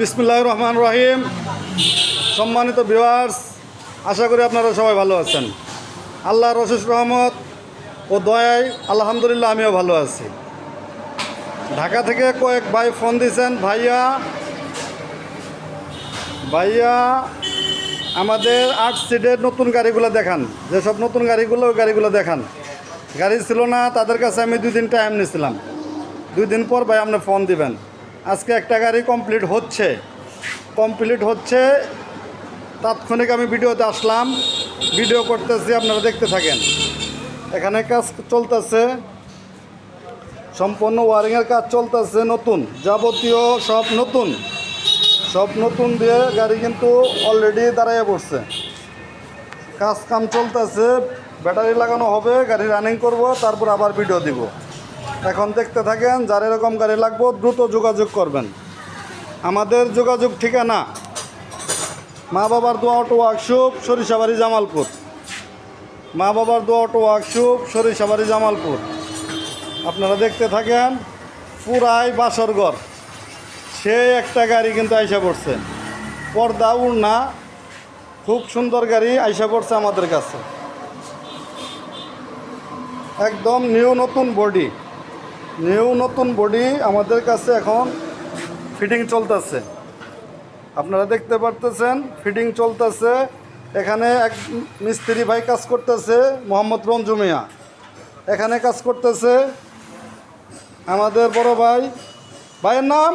বিসমুল্লাহ রহমান রহিম। সম্মানিত ভিউয়ার্স আশা করি আপনারা সবাই ভালো আছেন। আল্লাহ রশিস রহমত ও দয়ায় আলহামদুলিল্লাহ আমিও ভালো আছি। ঢাকা থেকে কয়েক ভাই ফোন দিয়েছেন, ভাইয়া ভাইয়া, আমাদের আট সিটের নতুন গাড়িগুলো দেখান। যেসব নতুন গাড়িগুলো, ওই গাড়িগুলো দেখান। গাড়ি ছিল না, তাদের কাছে আমি দুই দিন টাইম নিয়েছিলাম। দুই দিন পর ভাই আপনি ফোন দিবেন। আজকে একটা গাড়ি কমপ্লিট হচ্ছে। কমপ্লিট হচ্ছে, তাৎক্ষণিক আমি ভিডিওতে আসলাম। ভিডিও করতেছি, আপনারা দেখতে থাকেন। এখানে কাজ চলতেছে। সম্পূর্ণ ওয়ারিংয়ের কাজ চলতেছে, নতুন। যাবতীয় সব নতুন। সব নতুন দিয়ে গাড়ি কিন্তু অলরেডি দাঁড়াইয়া পড়ছে। কাজ কাম চলতেছে, ব্যাটারি লাগানো হবে, গাড়ি রানিং করব, তারপর আবার ভিডিও দিব। এখন দেখতে থাকেন যার এরকম গাড়ি লাগবো, দ্রুত যোগাযোগ করবেন। আমাদের যোগাযোগ ঠিকানা, মা বাবার দোয়া অটো ওয়ার্কশপ, সরিষাবাড়ি জামালপুর। মা বাবার দোয়া অটো ওয়ার্কশপ, সরিষাবাড়ি জামালপুর। আপনারা দেখতে থাকেন, পুরাই বাসরঘর সে একটা গাড়ি কিন্তু আইসা পড়ছে। পর্দা, উড়না, খুব সুন্দর গাড়ি আইসা পড়ছে আমাদের কাছে। একদম নিউ নতুন বডি। নিউ নতুন বডি আমাদের কাছে এখন ফিটিং চলতেছে। আপনারা দেখতে পারতেছেন ফিটিং চলতেছে। এখানে এক মিস্ত্রি ভাই কাজ করতেছে মোহাম্মদ রঞ্জু মিয়া। এখানে কাজ করতেছে আমাদের বড় ভাই। ভাইয়ের নাম?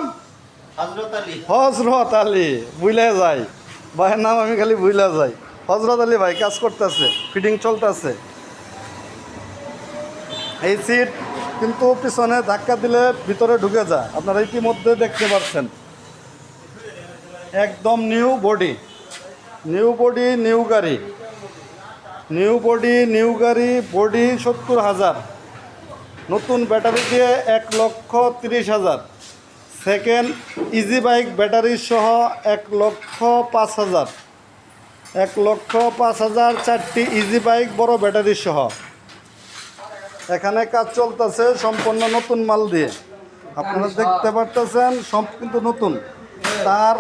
হজরত আলী। হজরত আলী বুইলে যাই। ভাইয়ের নাম আমি খালি বুইলা যাই। হজরত আলী ভাই কাজ করতেছে ফিটিং চলতেছে। এই সিট কিন্তু পিছনে ধাক্কা দিলে ভিতরে ঢুকে যায়। আপনারা ইতিমধ্যে দেখতে পাচ্ছেন। একদম new body. New body, new গাড়ি। নিউ বডি, নিউ গাড়ি, বডি সত্তর হাজার। নতুন ব্যাটারি দিয়ে এক লক্ষ তিরিশ হাজার। সেকেন্ড ইজি বাইক ব্যাটারি সহ এক লক্ষ পাঁচ হাজার। এক লক্ষ পাঁচ হাজার চারটি ইজি বাইক বড় ব্যাটারি সহ। এখানে কাজ চলতেছে সম্পূর্ণ নতুন মাল দিয়ে। আপনারা দেখতে পারতেছেন সব কিন্তু নতুন। তার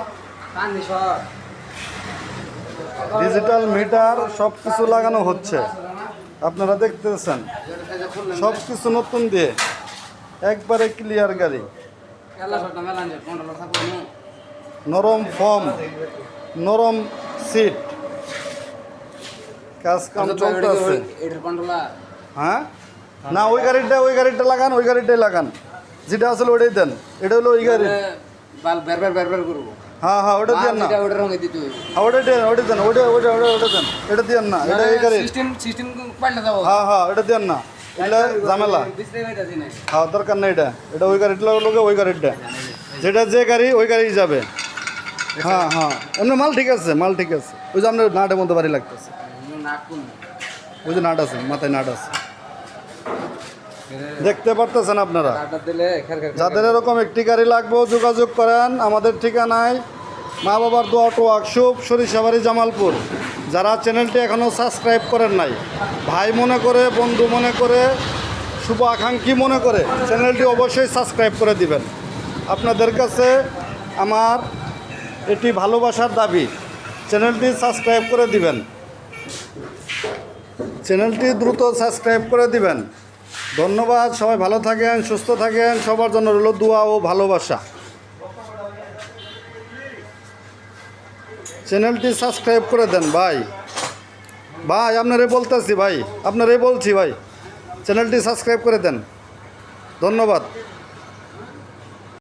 ডিজিটাল মিটার সব কিছু লাগানো হচ্ছে। আপনারা দেখতেছেন সব কিছু নতুন দিয়ে। একবারে ক্লিয়ার গাড়ি। নরম ফর্ম নরম সিট কাজ কাম চলতেছে। হ্যাঁ? না ওই গাড়িটা ওই গাড়িটা লাগান ওই গাড়িটাই লাগান। যেটা আসলে ওটাই দেন। এটা হলো ওই গাড়ি। হ্যাঁ হ্যাঁ ওটা দেন না। হ্যাঁ ওটা দেন ওটা দেন ওটা ওটা ওটা ওটা দেন। এটা দেন না এটা এই গাড়ি হ্যাঁ হ্যাঁ এটা দেন না। এটা ঝামেলা। হ্যাঁ দরকার নেই এটা। এটা ওই গাড়িটা লোকে ওই গাড়িটা। যেটা যে গাড়ি ওই গাড়ি যাবে। হ্যাঁ হ্যাঁ। এমনি মাল ঠিক আছে মাল ঠিক আছে। ওই যে আপনার নাটের মধ্যে বাড়ি লাগতেছে। ওই যে নাট আছে মাথায় নাট আছে। দেখতে পারতেছেন আপনারা। যাদের এরকম একটি গাড়ি লাগবে যোগাযোগ করেন। আমাদের ঠিকানায় মা বাবার দোয়া অটো ওয়ার্কশপ সরিষাবাড়ি জামালপুর। যারা চ্যানেলটি এখনও সাবস্ক্রাইব করেন নাই ভাই মনে করে বন্ধু মনে করে শুভ আকাঙ্ক্ষী মনে করে চ্যানেলটি অবশ্যই সাবস্ক্রাইব করে দিবেন। আপনাদের কাছে আমার এটি ভালোবাসার দাবি। চ্যানেলটি সাবস্ক্রাইব করে দিবেন। চ্যানেলটি দ্রুত সাবস্ক্রাইব করে দিবেন। ধন্যবাদ, সবাই ভালো থাকেন, সুস্থ থাকেন, সবার জন্য রইল দোয়া ও ভালোবাসা। চ্যানেলটি সাবস্ক্রাইব করে দেন ভাই। ভাই, আপনারে বলতেছি ভাই, আপনারে বলছি ভাই। চ্যানেলটি সাবস্ক্রাইব করে দেন। ধন্যবাদ।